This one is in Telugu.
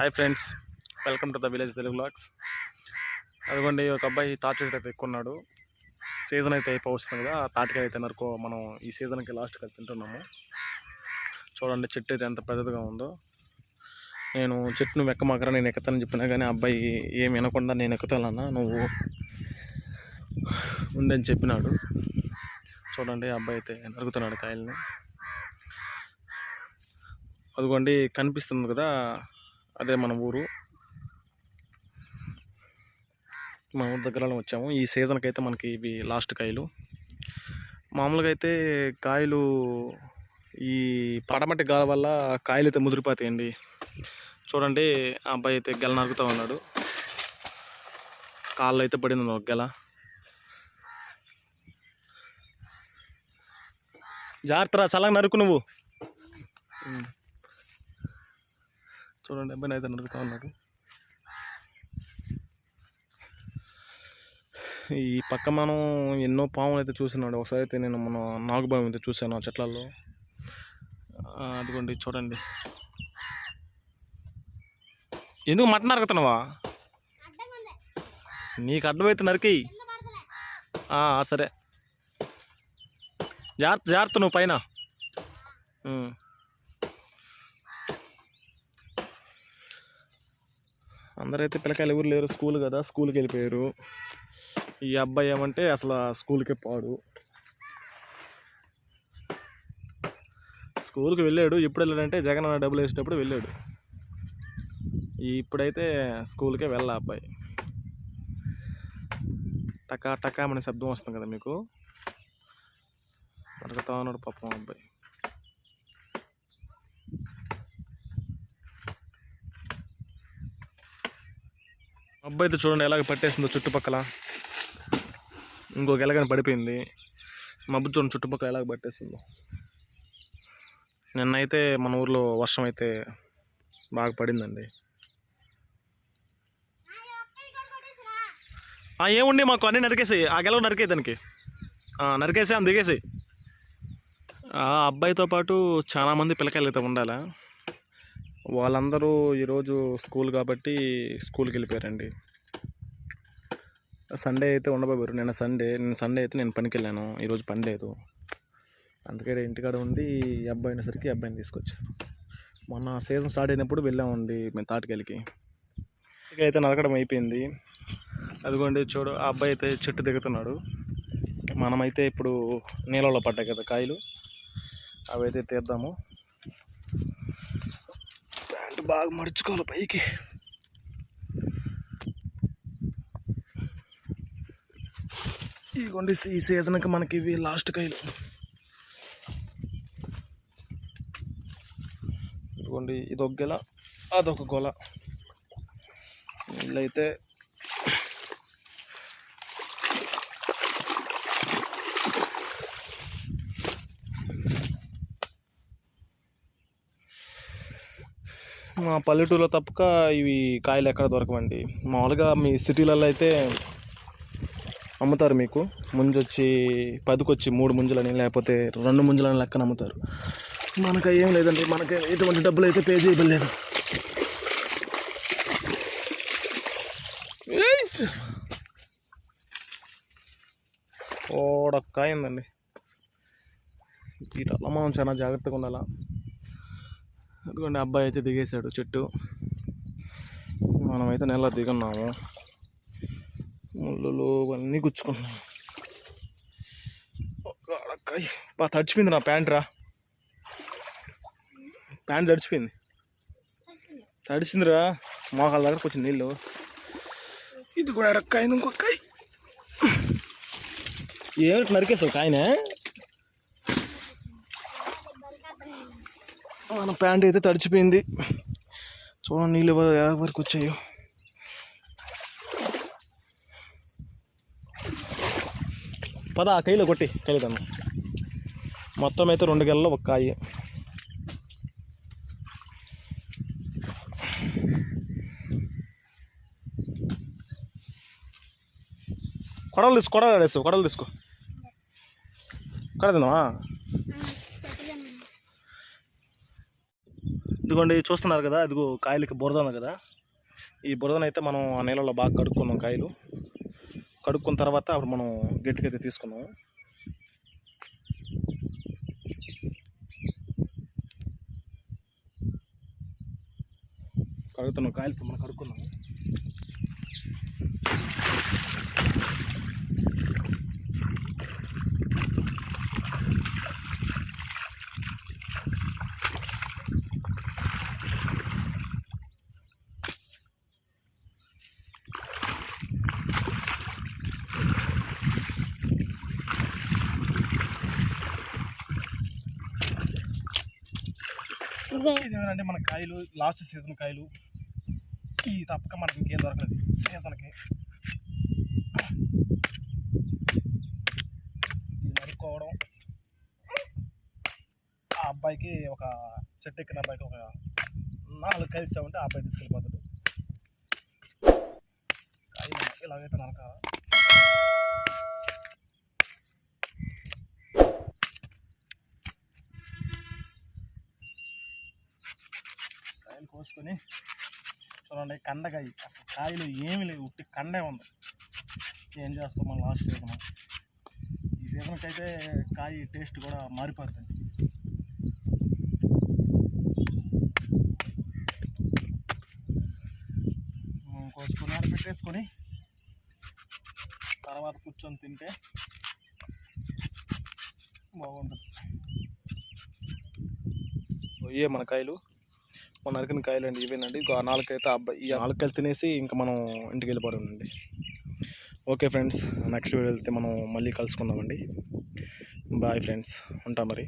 Hi friends welcome to the village Telugu vlogs అదిగోండి ఒక అబ్బాయి తాటి అయితే ఎక్కున్నాడు. సీజన్ అయితే అయిపోతుంది కదా తాటికాయ అయితే నరుకో మనం ఈ సీజన్కి లాస్ట్కి అయితే తింటున్నాము. చూడండి చెట్టు అయితే ఎంత పెద్దదిగా ఉందో. నేను చెట్టును నువ్వు ఎక్కమాకరా నేను ఎక్కుతానని చెప్పినా కానీ ఆ అబ్బాయి ఏమి వినకుండా నేను ఎక్కుతానన్నా నువ్వు ఉండని చెప్పినాడు. చూడండి అబ్బాయి అయితే నరుకుతున్నాడు కాయల్ని. అదిగోండి కనిపిస్తుంది కదా అదే మన ఊరు. మన ఊరు దగ్గర వచ్చాము. ఈ సీజన్కి అయితే మనకి ఇవి లాస్ట్ కాయలు. మామూలుగా అయితే కాయలు ఈ పడమటి గాల వల్ల కాయలు అయితే ముదిరిపోతాయండి. చూడండి ఆ అబ్బాయి అయితే గెల నరుకుతూ ఉన్నాడు. కాళ్ళు అయితే పడింది ఒక గెల. జాగ్రత్త చల్లగా నరుకు నువ్వు. చూడండి అబ్బాయి అయితే నరుకుతా ఉన్నాడు. ఈ పక్క మనం ఎన్నో పాములు అయితే చూసినాడు. ఒకసారి అయితే నేను మన నాగుబావి అయితే చూశాను ఆ చెట్లలో అదిగోండి చూడండి. ఎందుకు మటన్ నరుకుతున్నావా నీకు అడ్డమైతే నరికి. సరే. జాగ్రత్త జాగ్రత్త నువ్వు పైన. అందరైతే పిల్లకాయలు ఎవరు లేరు స్కూల్ కదా స్కూల్కి వెళ్ళిపోయారు. ఈ అబ్బాయి ఏమంటే అసలు స్కూల్కే పాడు. స్కూల్కి వెళ్ళాడు ఎప్పుడు వెళ్ళాడంటే జగన్ అన్న డబ్బులు వేసేటప్పుడు వెళ్ళాడు. ఇప్పుడైతే స్కూల్కే వెళ్ళా అబ్బాయి. టకా టకా అనే శబ్దం వస్తుంది కదా మీకు? నరుకుతా ఉన్నాడు పాపం అబ్బాయి. అబ్బాయి అయితే చూడండి ఎలాగ పట్టేసిందో చుట్టుపక్కల. ఇంకొక ఎలాగని పడిపోయింది. మబ్బు చూడండి చుట్టుపక్కల ఎలాగ పట్టేసిందో. నిన్నైతే మన ఊర్లో వర్షం అయితే బాగా పడిందండి. ఏముండి మాకు అన్నీ నరికేసి ఆ గెలవ నరికే దానికి. నరికేసి అని దిగేసి ఆ అబ్బాయితో పాటు చాలామంది పిల్లకాయలు అయితే ఉండాలా? వాళ్ళందరూ ఈరోజు స్కూల్ కాబట్టి స్కూల్కి వెళ్ళిపోయారండి. సండే అయితే ఉండబోయారు. నిన్న సండే నిన్న సండే అయితే నేను పనికి వెళ్ళాను. ఈరోజు పని లేదు. అందుకే ఇంటికాడ ఉండి ఈ అబ్బాయి అయినసరికి అబ్బాయిని తీసుకొచ్చాను. మొన్న సీజన్ స్టార్ట్ అయినప్పుడు వెళ్ళామండి మేము తాటికెళ్ళకి. ఇక అయితే నరకడం అయిపోయింది. అదిగోండి చూడు ఆ అబ్బాయి అయితే చెట్టు దిగుతున్నాడు. మనమైతే ఇప్పుడు నీళ్ళలో పడ్డాయి కదా కాయలు. అవి అయితే తీద్దాము. బాగా మడుచుకోవాలి పైకి. ఇదిగోండి ఈ సీజన్కి మనకి ఇవి లాస్ట్ కాయలు. ఇదిగోండి ఇది ఒక గెల అదొక గొల. వీళ్ళైతే మా పల్లెటూరులో తప్పక ఇవి కాయలు ఎక్కడ దొరకవండి. మామూలుగా మీ సిటీలలో అయితే అమ్ముతారు మీకు. ముంజొచ్చి పదికొచ్చి మూడు ముంజలని లేకపోతే రెండు ముంజలని లెక్కన అమ్ముతారు. మనకు ఏం లేదండి. మనకి ఎటువంటి డబ్బులు అయితే పే చేయబడలేదు ఓడక్కాయ ఉందండి. వీటిలో మనం చాలా జాగ్రత్తగా ఉండాలా? అదిగోండి అబ్బాయి అయితే దిగేశాడు చెట్టు. మనమైతే నెల దిగున్నాము. ముళ్ళు అన్నీ గుచ్చుకున్నాం అడక్కాయ్ బా తడిచిపోయింది నా ప్యాంట్ రా. ప్యాంట్ తడిచిపోయింది. తడిచిందిరా మోకాల దగ్గరకు వచ్చింది నీళ్ళు. ఇది కూడా అడక్కాయింది ఇంకొక ఏమిటి నరికేసావు కాయనే? మన ప్యాంట్ అయితే తడిచిపోయింది. చూడండి నీళ్ళు ఎవరి వరకు వచ్చాయో. పద ఆ కైలో కొట్టి కైలు మొత్తం అయితే రెండు గెలలో ఒక కాయి. కొడలు తీసుకో కొడలు వేస్తావు కొడలు తీసుకో. కొడ తిన్నావా ఇదిగోండి చూస్తున్నారు కదా ఇదిగో కాయలకి బురద ఉంది కదా. ఈ బురదనైతే మనం ఆ నీళ్ళలో బాగా కడుక్కున్నాం కాయలు. కడుక్కున్న తర్వాత అప్పుడు మనం గట్టికైతే తీసుకున్నాం. కడుగుతున్నాం కాయలకి మనం కడుక్కున్నాం. ఇదేమంటే మన కాయలు లాస్ట్ సీజన్ కాయలు. ఈ తప్పక మనకి ఇంకేం దొరకలేదు సీజన్కి నరుక్కోవడం. ఆ అబ్బాయికి ఒక చెట్టు ఎక్కిన అబ్బాయికి ఒక నాలుగు కాయలు ఇచ్చామంటే ఆ అబ్బాయి తీసుకెళ్ళిపోతాడు. కాయలు ఇలాగైతే నరకాల? తీసుకొని చూడండి కండకాయ అసలు కాయలు ఏమి లేవు ఉట్టి కండే ఉంది. ఏం చేస్తాం మన లాస్ట్ సీజన్ ఈ సీజన్కి అయితే కాయ టేస్ట్ కూడా మారిపోతుంది కొంచెం పెట్టేసుకొని తర్వాత కూర్చొని తింటే బాగుంటుంది. పోయే మన కాయలు. మన నరికిన కాయలు అండి ఇవేనండి. ఇంకో ఆ నాలుగైతే అబ్బాయి ఈ నాలుగు తినేసి ఇంకా మనం ఇంటికి వెళ్ళిపోవడండి ఓకే ఫ్రెండ్స్ నెక్స్ట్ వీడియో వెళ్తే మనం మళ్ళీ కలుసుకుందామండి. బాయ్ ఫ్రెండ్స్ ఉంటాం మరి.